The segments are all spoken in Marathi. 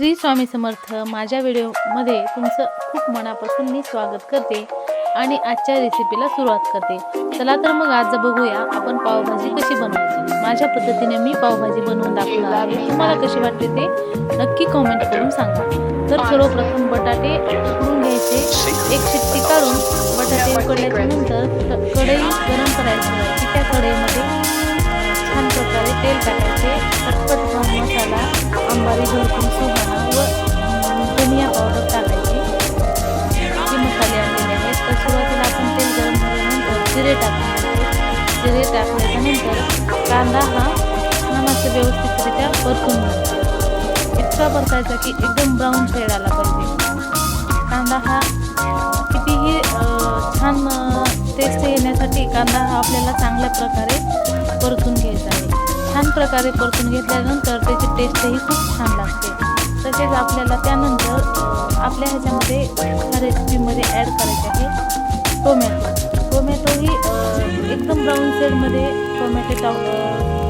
श्री स्वामी समर्थ माझ्या व्हिडिओमध्ये तुमचं खूप मनापासून मी स्वागत करते आणि आजच्या रेसिपीला सुरुवात करते. चला तर मग आज बघूया आपण पावभाजी कशी बनवायची. माझ्या पद्धतीने मी पावभाजी बनवून दाखवणार आहे. तुम्हाला कशी वाटते ते नक्की कॉमेंट करून सांगा. तर सर्वप्रथम बटाटे उकडून घ्यायचे. एक शिट्टी काढून बटाटे उकडल्याच्या नंतर कढई गरम करायची. की त्या कढईमध्ये छान प्रकारे तेल टाकायचे. चटपट मसाला अंबारी झडकून सुहाणा व धनिया पावडर टाकायची. हे मसाले आणलेले आहेत. तर सुरुवातीला आपण तेल गरम झाल्यानंतर जिरे टाकायचे जिरे टाकल्याच्यानंतर कांदा हा मस्त व्यवस्थितरित्या परतून घ्यायचा. इतका परतायचा की एकदम ब्राऊन शेड आला पाहिजे. कांदा हा कितीही छान टेस्ट येण्यासाठी कांदा हा आपल्याला चांगल्या प्रकारे परतून घ्यायचा छान प्रकारे परतून घेतल्यानंतर त्याची टेस्टही खूप छान लागते. तसेच आपल्याला त्यानंतर आपल्या ह्याच्यामध्ये ह्या रेसिपीमध्ये ॲड करायचे आहे टोमॅटो टोमॅटो ही एकदम ब्राऊन शेडमध्ये टोमॅटो टाक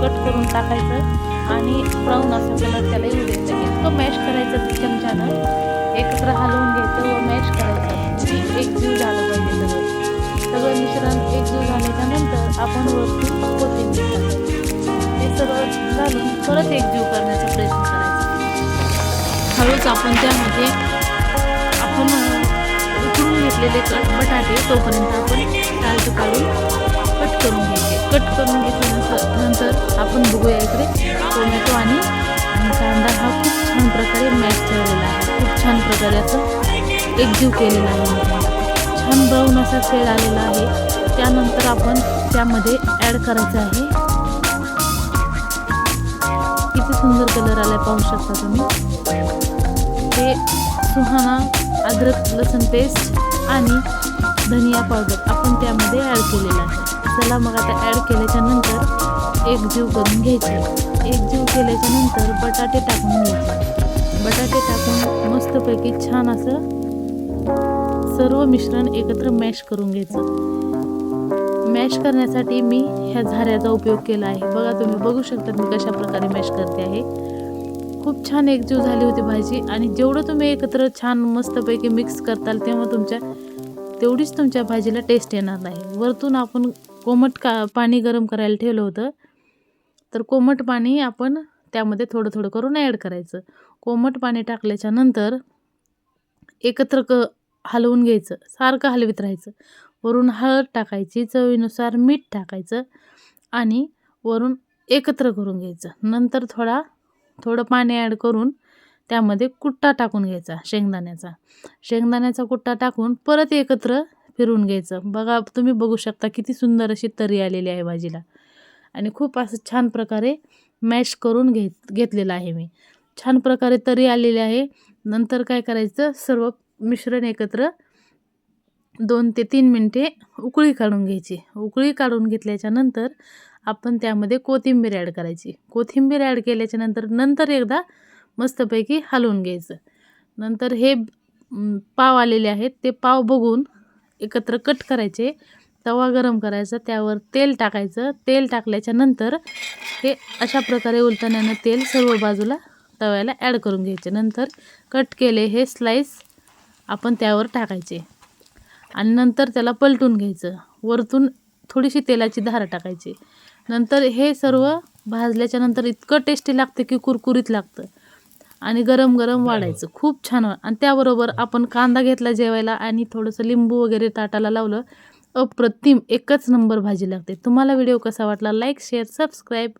कट करून टाकायचं आणि ब्राऊन असं कलर त्याला येऊ द्यायचं इतकं मॅश करायचं ते चमच्यानं एकत्र हलवून घ्यायचं. व मॅश घालून परत एकजीव करण्याचा प्रयत्न करायचा. हळूच आपण त्यामध्ये आपण उकळून घेतलेले कट बटाटे तोपर्यंत आपण साल्ट काढून कट करून घ्यायचे कट करून घेतल्यानंतर नंतर आपण बघूया इकडे टोमॅटो आणि कांदा हा खूप छान प्रकारे मॅच ठेवलेला आहे. खूप छान प्रकारे असं एकजीव केलेला आहे. छान ब्राऊन असा खेळ आलेला आहे. त्यानंतर आपण त्यामध्ये ॲड करायचं आहे सुंदर कलर आलाय पाहू शकता तुम्ही. ते सुहाणा अद्रक लसूण पेस्ट आणि धनिया पावडर आपण त्यामध्ये ॲड केलेला आहे. चला मग आता ॲड केल्याच्यानंतर एक जीव करून घ्यायचे. एक जीव केल्याच्यानंतर बटाटे टाकून घ्यायचे. बटाटे टाकून मस्तपैकी छान असं सर्व मिश्रण एकत्र मॅश करून घ्यायचं. मॅश करण्यासाठी मी ह्या झाऱ्याचा उपयोग केला आहे. बघा तुम्ही बघू शकता मी कशा प्रकारे मॅश करते आहे. खूप छान एकजीव झाली होती भाजी आणि जेवढं तुम्ही एकत्र छान मस्तपैकी मिक्स करताल तेव्हा तुमच्या तेवढीच तुमच्या भाजीला टेस्ट येणार नाही. वरतून आपण कोमट का पाणी गरम करायला ठेवलं होतं. तर कोमट पाणी आपण त्यामध्ये थोडं थोडं करून ॲड करायचं. कोमट पाणी टाकल्याच्या नंतर एकत्र क हलवून घ्यायचं. सारखं हलवीत राहायचं. वरून हळद टाकायची चवीनुसार मीठ टाकायचं आणि वरून एकत्र करून घ्यायचं. नंतर थोडा थोडं पाणी ॲड करून त्यामध्ये कुट्टा टाकून घ्यायचा शेंगदाण्याचा. शेंगदाण्याचा कुट्टा टाकून परत एकत्र फिरून घ्यायचं. बघा तुम्ही बघू शकता किती सुंदर अशी तरी आलेली आहे भाजीला. आणि खूप असं छान प्रकारे मॅश करून घेत घेतलेलं आहे मी. छान प्रकारे तरी आलेली आहे. नंतर काय करायचं? सर्व मिश्रण एकत्र दोन ते तीन मिनटे उकळी काढून घ्यायची. उकळी काढून घेतल्याच्यानंतर आपण त्यामध्ये कोथिंबीर ॲड करायची. कोथिंबीर ॲड केल्याच्यानंतर नंतर एकदा मस्तपैकी हलवून घ्यायचं. नंतर हे पाव आलेले आहेत ते पाव बघून एकत्र कट करायचे. तवा गरम करायचा त्यावर तेल टाकायचं. तेल टाकल्याच्या नंतर हे अशा प्रकारे उलटण्यानं तेल सर्व बाजूला तव्याला ॲड करून घ्यायचे. नंतर कट केले हे स्लाईस आपण त्यावर टाकायचे. आणि नंतर त्याला पलटून घ्यायचं. वरतून थोडीशी तेलाची धार टाकायची. नंतर हे सर्व भाजल्याच्या नंतर इतकं टेस्टी लागतं की कुरकुरीत लागतं. आणि गरम गरम वाढायचं. खूप छान आणि त्याबरोबर आपण कांदा घेतला जेवायला आणि थोडंसं लिंबू वगैरे ताटाला लावलं अप्रतिम एकच नंबर भाजी लागते. तुम्हाला व्हिडिओ कसा वाटला लाईक शेअर सबस्क्राईब